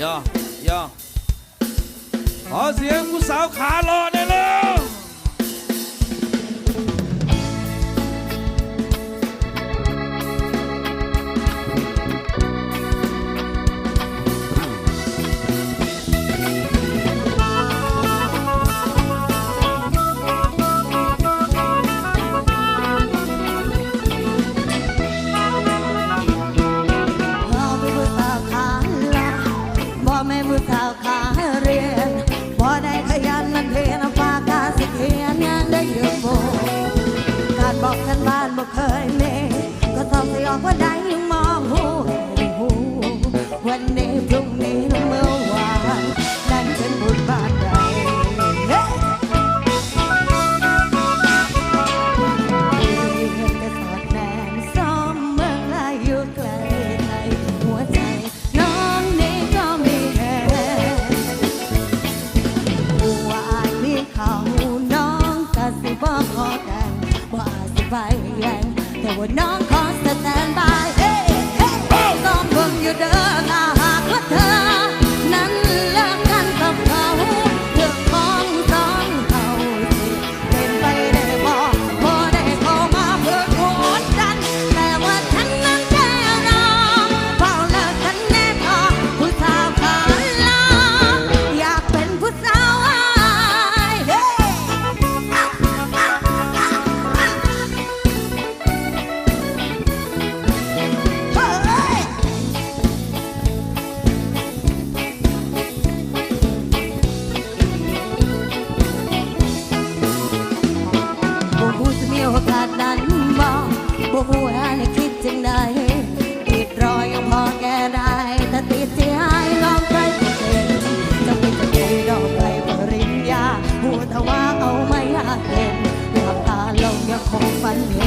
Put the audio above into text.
ย่อย่อขอเสีย แม่ผู้สาวขาเรียนพอได้ขยันมันเพียนฝากกาสิเทียนงานได้เยอะโบการบอกกันบ้านบ่เคยเมก็ต้องสยองว่าได้ อกแรบ่อาจสิไปแรงแต่ว่าน้องขอ one